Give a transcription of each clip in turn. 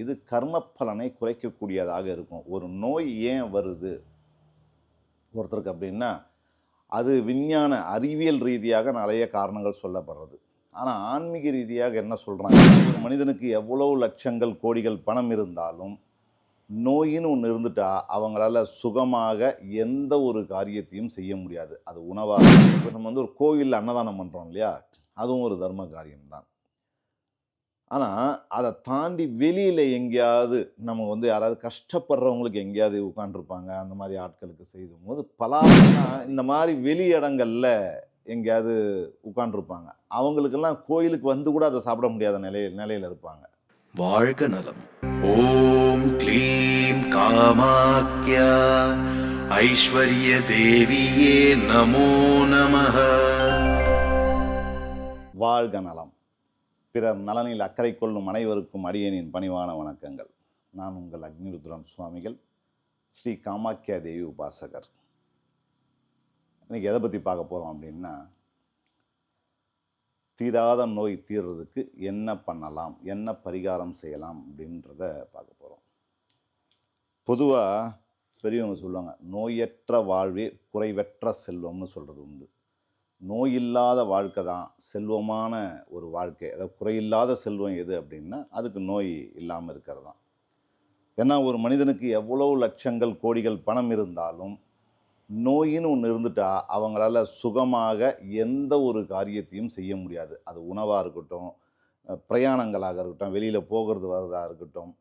இது கர்ம பலனை குறைக்கக்கூடியதாக இருக்கும். ஒரு நோய் ஏன் வருது? ஒருத்தருக்கு அப்படின்னா அது விஞ்ஞான அறிவியல் ரீதியாக நிறைய காரணங்கள் சொல்லப்படுறது. ஆனால் ஆன்மீக ரீதியாக என்ன சொல்கிறாங்க ஒரு மனிதனுக்கு எவ்வளவு லட்சங்கள் கோடிகள் பணம் இருந்தாலும் நோயின்னு ஒன்று இருந்துட்டா அவங்களால சுகமாக எந்த ஒரு காரியத்தையும் செய்ய முடியாது. அது உணவாக இப்போ நம்ம வந்து ஒரு கோயிலில் அன்னதானம் பண்ணுறோம் இல்லையா? அதுவும் ஒரு தர்ம காரியம்தான். ஆனால் அதை தாண்டி வெளியில் எங்கேயாவது நம்ம வந்து யாராவது கஷ்டப்படுறவங்களுக்கு எங்கேயாவது உட்காந்துருப்பாங்க அந்த மாதிரி ஆட்களுக்கு செய்தும் போது பலானா இந்த மாதிரி வெளி இடங்கள்ல எங்கேயாவது உட்காந்துருப்பாங்க அவங்களுக்கெல்லாம் கோயிலுக்கு வந்து கூட அதை சாப்பிட முடியாத நிலை நிலையில் இருப்பாங்க. வாழ்க நலம். ஓம் க்ளீம் காமாக்யா. ஐஸ்வர்ய தேவியே நமோ நமः வாழ்க நலம். பிறர் நலனில் அக்கறை கொள்ளும் அனைவருக்கும் அடியனின் பணிவான வணக்கங்கள். நான் உங்கள் அக்னிருத்ரன் சுவாமிகள் ஸ்ரீ காமாக்கியா தேவி உபாசகர். இன்றைக்கி எதை பற்றி பார்க்க போகிறோம் அப்படின்னா தீராத நோய் தீர்றதுக்கு என்ன பண்ணலாம் என்ன பரிகாரம் செய்யலாம் அப்படின்றத பார்க்க போகிறோம் பொதுவாக பெரியவங்க சொல்லுவாங்க நோயற்ற வாழ்வே குறைவற்ற செல்வம்னு சொல்கிறது உண்டு. நோய் இல்லாத வாழ்க்கை தான் செல்வமான ஒரு வாழ்க்கை. அதாவது குறையில்லாத செல்வம் எது அப்படின்னா அதுக்கு நோய் இல்லாமல் இருக்கிறது தான். ஏன்னா ஒரு மனிதனுக்கு எவ்வளவு லட்சங்கள் கோடிகள் பணம் இருந்தாலும் நோயின்னு ஒன்று இருந்துட்டா அவங்களால சுகமாக எந்த ஒரு காரியத்தையும் செய்ய முடியாது. அது உணவாக இருக்கட்டும் பிரயாணங்களாக இருக்கட்டும் வெளியில் போகிறது வரதாக இருக்கட்டும்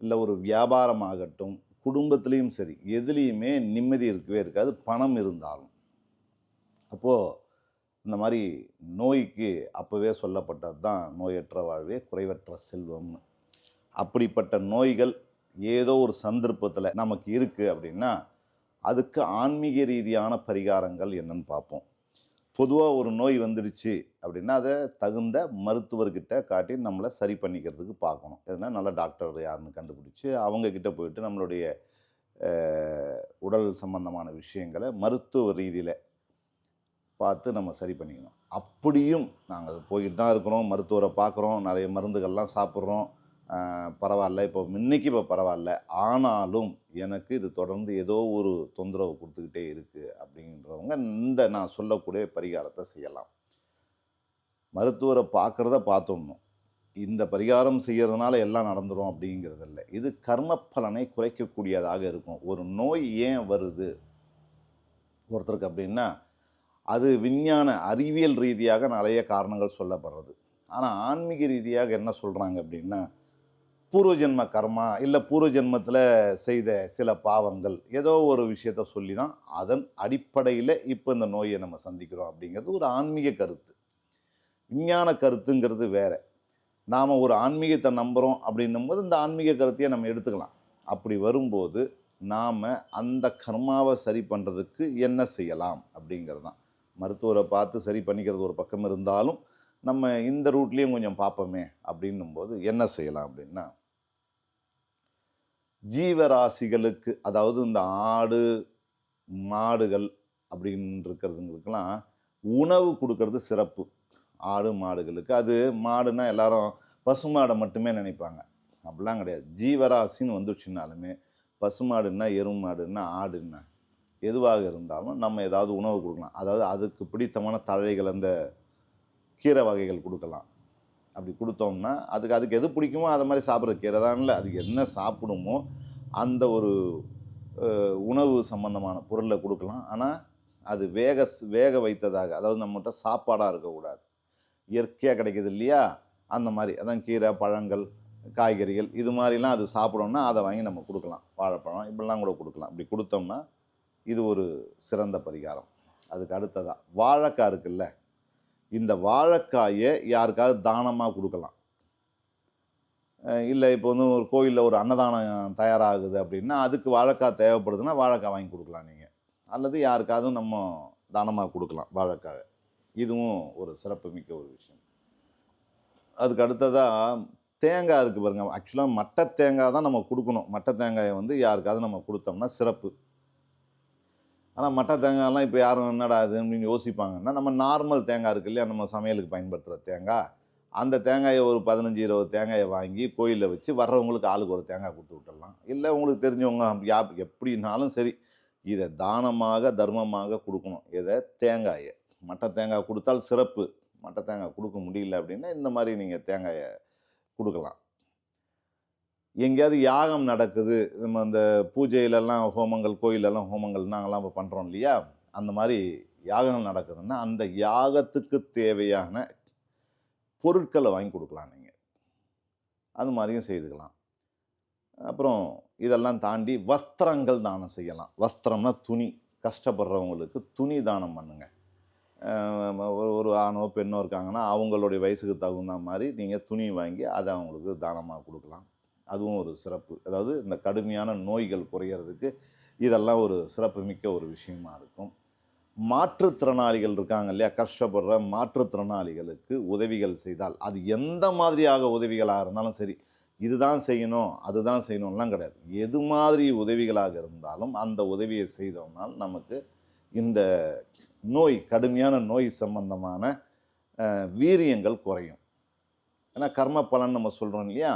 இல்லை ஒரு வியாபாரமாகட்டும் குடும்பத்துலேயும் சரி எதுலேயுமே நிம்மதி இருக்கவே இருக்காது பணம் இருந்தாலும். அப்போது இந்த மாதிரி நோய்க்கு அப்போவே சொல்லப்பட்டது தான் நோயற்ற வாழ்வே குறைவற்ற செல்வம்னு. அப்படிப்பட்ட நோய்கள் ஏதோ ஒரு சந்தர்ப்பத்தில் நமக்கு இருக்குது அப்படின்னா அதுக்கு ஆன்மீக ரீதியான பரிகாரங்கள் என்னன்னு பார்ப்போம். பொதுவாக ஒரு நோய் வந்துடுச்சு அப்படின்னா அதை தகுந்த மருத்துவர்கிட்ட காட்டி நம்மளை சரி பண்ணிக்கிறதுக்கு பார்க்கணும். எதுனா நல்ல டாக்டர் யாருன்னு கண்டுபிடிச்சி அவங்கக்கிட்ட போயிட்டு நம்மளுடைய உடல் சம்பந்தமான விஷயங்களை மருத்துவ ரீதியில் பார்த்து நம்ம சரி பண்ணிக்கணும். அப்படியும் நாங்கள் போய்கிட்டு தான் இருக்கிறோம். மருத்துவரை பார்க்குறோம். நிறைய மருந்துகள்லாம் சாப்பிட்றோம். பரவாயில்ல. இப்போ இன்னைக்கு இப்போ பரவாயில்ல. ஆனாலும் எனக்கு இது தொடர்ந்து ஏதோ ஒரு தொந்தரவு கொடுத்துக்கிட்டே இருக்குது அப்படின்றவங்க இந்த நான் சொல்லக்கூடிய பரிகாரத்தை செய்யலாம். மருத்துவரை பார்க்குறத பார்த்துடணும். இந்த பரிகாரம் செய்கிறதுனால எல்லாம் நடந்துடும் அப்படிங்கிறது இல்லை இது கர்ம பலனை குறைக்கக்கூடியதாக இருக்கும். ஒரு நோய் ஏன் வருது? ஒருத்தருக்கு அப்படின்னா அது விஞ்ஞான அறிவியல் ரீதியாக நிறைய காரணங்கள் சொல்லப்படுறது. ஆனால் ஆன்மீக ரீதியாக என்ன சொல்கிறாங்க அப்படின்னா பூர்வஜென்ம கர்மா இல்லை பூர்வஜென்மத்தில் செய்த சில பாவங்கள் ஏதோ ஒரு விஷயத்த சொல்லி தான் அதன் அடிப்படையில் இப்போ இந்த நோயை நம்ம சந்திக்கிறோம் அப்படிங்கிறது ஒரு ஆன்மீக கருத்து. விஞ்ஞான கருத்துங்கிறது வேறு. நாம் ஒரு ஆன்மீகத்தை நம்புகிறோம் அப்படின்னும் போது இந்த ஆன்மீக கருத்தையே நம்ம எடுத்துக்கலாம். அப்படி வரும்போது நாம் அந்த கர்மாவை சரி பண்ணுறதுக்கு என்ன செய்யலாம் அப்படிங்கிறது தான் மருத்துவரை பார்த்து சரி பண்ணிக்கிறது ஒரு பக்கம் இருந்தாலும் நம்ம இந்த ரூட்லேயும் கொஞ்சம் பார்ப்போமே அப்படின்னும் போது என்ன செய்யலாம் அப்படின்னா ஜீவராசிகளுக்கு அதாவது இந்த ஆடு மாடுகள் அப்படின்னு இருக்கிறதுங்களுக்கெல்லாம் உணவு கொடுக்கறது சிறப்பு. ஆடு மாடுகளுக்கு. அது மாடுனா எல்லாரும் பசுமாடை மட்டுமே நினைப்பாங்க. அப்படிலாம் கிடையாது. ஜீவராசின்னு வந்துச்சுனாலுமே பசுமாடுன்னா எருமாடுன்னா ஆடுன்னா எதுவாக இருந்தாலும் நம்ம ஏதாவது உணவு கொடுக்கலாம். அதாவது அதுக்கு பிடித்தமான தழைகள் அந்த கீரை வகைகள் கொடுக்கலாம். அப்படி கொடுத்தோம்னா அதுக்கு அதுக்கு எது பிடிக்குமோ அதை மாதிரி சாப்பிட்ற கீரை தான் இல்லை. அதுக்கு என்ன சாப்பிடுமோ அந்த ஒரு உணவு சம்பந்தமான பொருளை கொடுக்கலாம். ஆனால் அது வேக வேக வைத்ததாக அதாவது நம்மகிட்ட சாப்பாடாக இருக்கக்கூடாது. இயற்கையாக கிடைக்கிது இல்லையா? அந்த மாதிரி. அதான் கீரை பழங்கள் காய்கறிகள் இது மாதிரிலாம் அது சாப்பிடணும்னா அதை வாங்கி நம்ம கொடுக்கலாம். வாழைப்பழம் இப்படிலாம் கூட கொடுக்கலாம். இப்படி கொடுத்தோம்னா இது ஒரு சிறந்த பரிகாரம். அதுக்கு அடுத்ததாக வாழைக்காய் இருக்குல்ல இந்த வாழைக்காயை யாருக்காவது தானமாக கொடுக்கலாம். இல்லை இப்போ வந்து ஒரு கோயிலில் ஒரு அன்னதானம் தயாராகுது அப்படின்னா அதுக்கு வாழைக்காய் தேவைப்படுதுன்னா வாழைக்காய் வாங்கி கொடுக்கலாம் நீங்கள் அல்லது யாருக்காவது நம்ம தானமாக கொடுக்கலாம் வாழைக்காய். இதுவும் ஒரு சிறப்புமிக்க ஒரு விஷயம். அதுக்கு அடுத்ததாக தேங்காய் இருக்குது பாருங்கள் ஆக்சுவலாக மட்டை தேங்காய் தான் நம்ம கொடுக்கணும். மட்டை தேங்காயை வந்து யாருக்காவது நம்ம கொடுத்தோம்னா சிறப்பு. ஆனால் மட்டை தேங்காய்லாம் இப்போ யாரும் என்னடா அது அப்படின்னு யோசிப்பாங்கன்னா நம்ம நார்மல் தேங்காய் இருக்கு இல்லையா? நம்ம சமையலுக்கு பயன்படுத்துகிற தேங்காய். அந்த தேங்காயை ஒரு பதினஞ்சு இருபது தேங்காயை வாங்கி கோயிலில் வச்சு வர்றவங்களுக்கு ஆளுக்கு ஒரு தேங்காய் கொடுத்து விட்டுடலாம். இல்லை உங்களுக்கு தெரிஞ்சவங்க யா எப்படின்னாலும் சரி இதை தானமாக தர்மமாக கொடுக்கணும். இதை தேங்காயை. மட்டை தேங்காய் கொடுத்தால் சிறப்பு. மட்டை தேங்காய் கொடுக்க முடியல அப்படின்னா இந்த மாதிரி நீங்கள் தேங்காயை கொடுக்கலாம். எங்கேயாவது யாகம் நடக்குது நம்ம அந்த பூஜையிலலாம் ஹோமங்கள் கோயிலெல்லாம் ஹோமங்கள் நாங்கள்லாம் இப்போ பண்ணுறோம் இல்லையா? அந்த மாதிரி யாகங்கள் நடக்குதுன்னா அந்த யாகத்துக்கு தேவையான பொருட்களை வாங்கி கொடுக்கலாம் நீங்கள் அது மாதிரியும் செய்துக்கலாம். அப்புறம் இதெல்லாம் தாண்டி வஸ்திரங்கள் தானம் செய்யலாம். வஸ்திரம்னா துணி. கஷ்டப்படுறவங்களுக்கு துணி தானம் பண்ணுங்க. ஒரு ஒரு ஆணோ பெண்ணோ இருக்காங்கன்னா அவங்களுடைய வயசுக்கு தகுந்த மாதிரி நீங்கள் துணி வாங்கி அதை அவங்களுக்கு தானமாக கொடுக்கலாம். அதுவும் ஒரு சிறப்பு. அதாவது இந்த கடுமையான நோய்கள் குறையிறதுக்கு இதெல்லாம் ஒரு சிறப்பு மிக்க ஒரு விஷயமா இருக்கும். மாற்றுத்திறனாளிகள் இருக்காங்க இல்லையா? கஷ்டப்படுற மாற்றுத்திறனாளிகளுக்கு உதவிகள் செய்தால் அது எந்த மாதிரியாக உதவிகளாக இருந்தாலும் சரி இதுதான் செய்யணும் அதுதான் செய்யணும்லாம் கிடையாது. எது மாதிரி உதவிகளாக இருந்தாலும் அந்த உதவியை செய்தோம்னால் நமக்கு இந்த நோய் கடுமையான நோய் சம்பந்தமான வீரியங்கள் குறையும். ஏன்னா கர்ம பலன் நம்ம சொல்கிறோம் இல்லையா?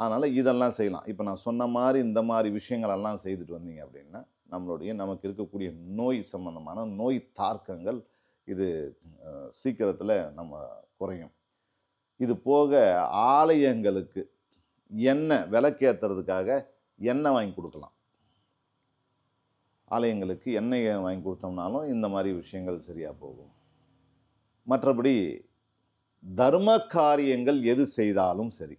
அதனால் இதெல்லாம் செய்யலாம். இப்போ நான் சொன்ன மாதிரி இந்த மாதிரி விஷயங்களெல்லாம் செய்துட்டு வந்தீங்க அப்படின்னா நம்மளுடைய நமக்கு இருக்கக்கூடிய நோய் சம்பந்தமான நோய் தாக்கங்கள் இது சீக்கிரத்தில் நம்ம குறையும். இது போக ஆலயங்களுக்கு எண்ணெய் விளக்கேற்றுறதுக்காக எண்ணெய் வாங்கி கொடுக்கலாம். ஆலயங்களுக்கு எண்ணெயை வாங்கி கொடுத்தோம்னாலும் இந்த மாதிரி விஷயங்கள் சரியாக போகும். மற்றபடி தர்ம காரியங்கள் எது செய்தாலும் சரி.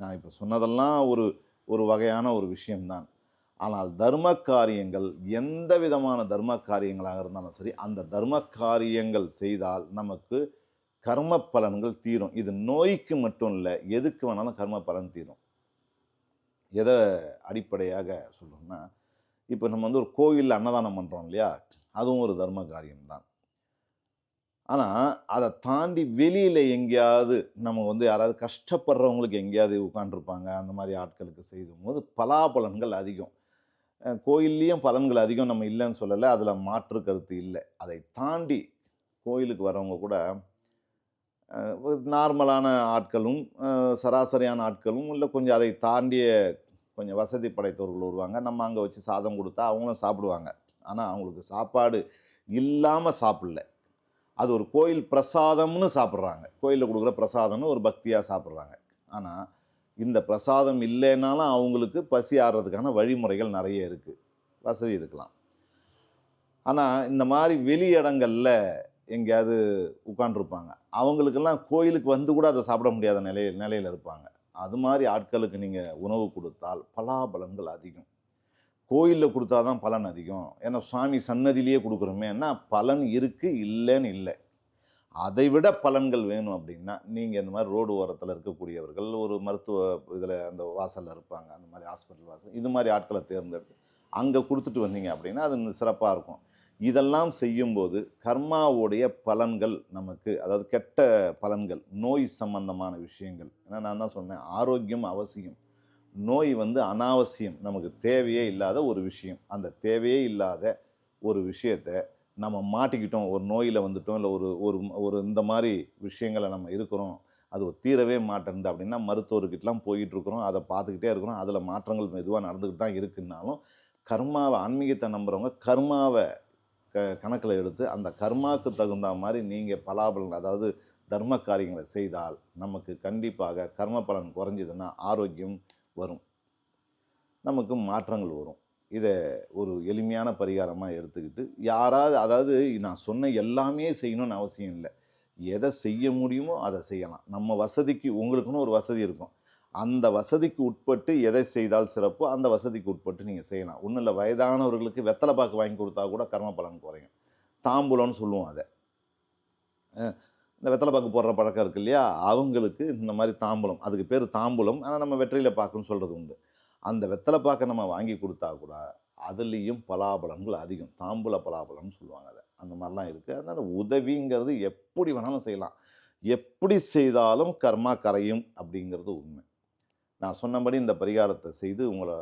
நான் இப்போ சொன்னதெல்லாம் ஒரு ஒரு வகையான ஒரு விஷயம்தான். ஆனால் தர்ம காரியங்கள் எந்த விதமான தர்ம காரியங்களாக இருந்தாலும் சரி அந்த தர்ம காரியங்கள் செய்தால் நமக்கு கர்ம பலன்கள் தீரும். இது நோய்க்கு மட்டும் இல்லை எதுக்கு வேணாலும் கர்ம பலன் தீரும். எதை அடிப்படையாக சொல்லணும்னா இப்போ நம்ம வந்து ஒரு கோயிலில் அன்னதானம் பண்ணுறோம் இல்லையா? அதுவும் ஒரு தர்ம காரியம்தான் ஆனால் அதை தாண்டி வெளியில் எங்கேயாவது நம்ம வந்து யாராவது கஷ்டப்படுறவங்களுக்கு எங்கேயாவது உட்காந்துருப்பாங்க அந்த மாதிரி ஆட்களுக்கு செய்தும் போது பலாபலன்கள் அதிகம். கோயில்லேயும் பலன்கள் அதிகம் நம்ம இல்லைன்னு சொல்லலை அதில் மாற்று கருத்து இல்லை. அதை தாண்டி கோயிலுக்கு வரவங்க கூட நார்மலான ஆட்களும் சராசரியான ஆட்களும் இல்லை கொஞ்சம் அதை தாண்டிய கொஞ்சம் வசதி படைத்தவர்கள் வருவாங்க. நம்ம அங்கே வச்சு சாதம் கொடுத்தா அவங்களும் சாப்பிடுவாங்க. ஆனால் அவங்களுக்கு சாப்பாடு இல்லாமல் சாப்பிடல. அது ஒரு கோயில் பிரசாதம்னு சாப்பிட்றாங்க. கோயிலில் கொடுக்குற பிரசாதம்னு ஒரு பக்தியாக சாப்பிட்றாங்க. ஆனால் இந்த பிரசாதம் இல்லைனாலும் அவங்களுக்கு பசி ஆறுறதுக்கான வழிமுறைகள் நிறைய இருக்குது வசதி இருக்கலாம். ஆனால் இந்த மாதிரி வெளி இடங்களில் எங்கேயாவது உட்காண்ட்ருப்பாங்க அவங்களுக்கெல்லாம் கோயிலுக்கு வந்து கூட அதை சாப்பிட முடியாத நிலையில் நிலையில் இருப்பாங்க. அது மாதிரி ஆட்களுக்கு நீங்கள் உணவு கொடுத்தால் பலாபலன்கள் அதிகம். கோயிலில் கொடுத்தா தான் பலன் அதிகம். ஏன்னா சுவாமி சன்னதியிலேயே கொடுக்குறோமேன்னா பலன் இருக்குது இல்லைன்னு இல்லை. அதை விட பலன்கள் வேணும் அப்படின்னா நீங்கள் இந்த மாதிரி ரோடு ஓரத்தில் இருக்கக்கூடியவர்கள் ஒரு மருத்துவ இதில் அந்த வாசலில் இருப்பாங்க அந்த மாதிரி ஹாஸ்பிட்டல் வாசல் இது மாதிரி ஆட்களை தேர்ந்தெடுத்து அங்கே கொடுத்துட்டு வந்தீங்க அப்படின்னா அது இன்னும் சிறப்பாக இருக்கும். இதெல்லாம் செய்யும்போது கர்மாவுடைய பலன்கள் நமக்கு அதாவது கெட்ட பலன்கள் நோய் சம்பந்தமான விஷயங்கள் ஏன்னா நான் தான் சொன்னேன் ஆரோக்கியம் அவசியம். நோய் வந்து அனாவசியம் நமக்கு தேவையே இல்லாத ஒரு விஷயம். அந்த தேவையே இல்லாத ஒரு விஷயத்தை நம்ம மாட்டிக்கிட்டோம் ஒரு நோயில் வந்துட்டோம் இல்லை ஒரு ஒரு ஒரு இந்த மாதிரி விஷயங்களை நம்ம இருக்கிறோம் அது தீரவே மாட்டேன்து அப்படின்னா மருத்துவர்கிட்டலாம் போயிட்டுருக்குறோம் அதை பார்த்துக்கிட்டே இருக்கிறோம் அதில் மாற்றங்கள் மெதுவாக நடந்துக்கிட்டு தான் இருக்குன்னாலும் கர்மாவை ஆன்மீகத்தை நம்புகிறவங்க கர்மாவை க கணக்கில் எடுத்து அந்த கர்மாவுக்கு தகுந்த மாதிரி நீங்கள் பலாபலன் அதாவது தர்ம காரியங்களை செய்தால் நமக்கு கண்டிப்பாக கர்ம பலன் குறைஞ்சதுன்னா ஆரோக்கியம் வரும். நமக்கு மாற்றங்கள் வரும். இதை ஒரு எளிமையான பரிகாரமாக எடுத்துக்கிட்டு யாராவது அதாவது நான் சொன்ன எல்லாமே செய்யணும்னு அவசியம் இல்லை. எதை செய்ய முடியுமோ அதை செய்யலாம். நம்ம வசதிக்கு உங்களுக்குன்னு ஒரு வசதி இருக்கும். அந்த வசதிக்கு உட்பட்டு எதை செய்தால் சிறப்போ அந்த வசதிக்கு உட்பட்டு நீங்கள் செய்யலாம். ஒன்றும் இல்லை வயதானவர்களுக்கு வெத்தலை பாக்கு வாங்கி கொடுத்தா கூட கர்ம பலன் குறையும். தாம்பூலம்னு சொல்லுவோம் அதை. இந்த வெத்தலை பாக்கு போடுற பழக்கம் இருக்கு இல்லையா? அவங்களுக்கு இந்த மாதிரி தாம்பூலம் அதுக்கு பேர் தாம்பூலம். ஆனால் நம்ம வெற்றியில் பாக்குன்னு சொல்கிறது உண்டு. அந்த வெத்தலை பாக்கை நம்ம வாங்கி கொடுத்தா கூட அதுலேயும் பலாபலங்கள் அதிகம். தாம்பூல பலாபலம்னு சொல்லுவாங்க அதை. அந்த மாதிரிலாம் இருக்குது அதனால் உதவிங்கிறது எப்படி வேணாலும் செய்யலாம். எப்படி செய்தாலும் கர்மா கரையும் அப்படிங்கிறது உண்மை. நான் சொன்னபடி இந்த பரிகாரத்தை செய்து உங்களை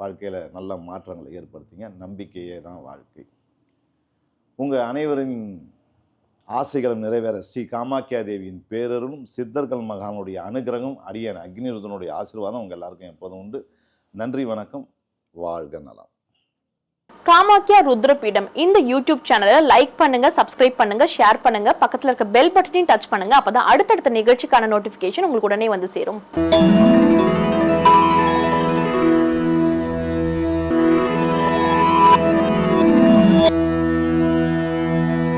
வாழ்க்கையில் நல்ல மாற்றங்களை ஏற்படுத்திங்க. நம்பிக்கையே தான் வாழ்க்கை. உங்கள் அனைவரின் ஆசைகளும் நிறைவேற ஸ்ரீ காமாக்கியா தேவியின் பேரருளும் சித்தர்கள் மகானுடைய அனுகிரகம் அடியன் அக்னிருதனுடைய ஆசீர்வாதம் உங்கள் எல்லாருக்கும் எப்போதும் உண்டு. நன்றி வணக்கம் வாழ்க நலம். காமாக்கியா ருத்ரபீடம் இந்த யூடியூப் சேனலை லைக் பண்ணுங்க சப்ஸ்கிரைப் பண்ணுங்க ஷேர் பண்ணுங்க பக்கத்துல இருக்க பெல் பட்டனையும் டச் பண்ணுங்க அப்பதான் அடுத்தடுத்த நிகழ்ச்சிக்கான நோட்டிபிகேஷன் உங்களுக்கு உடனே வந்து சேரும்.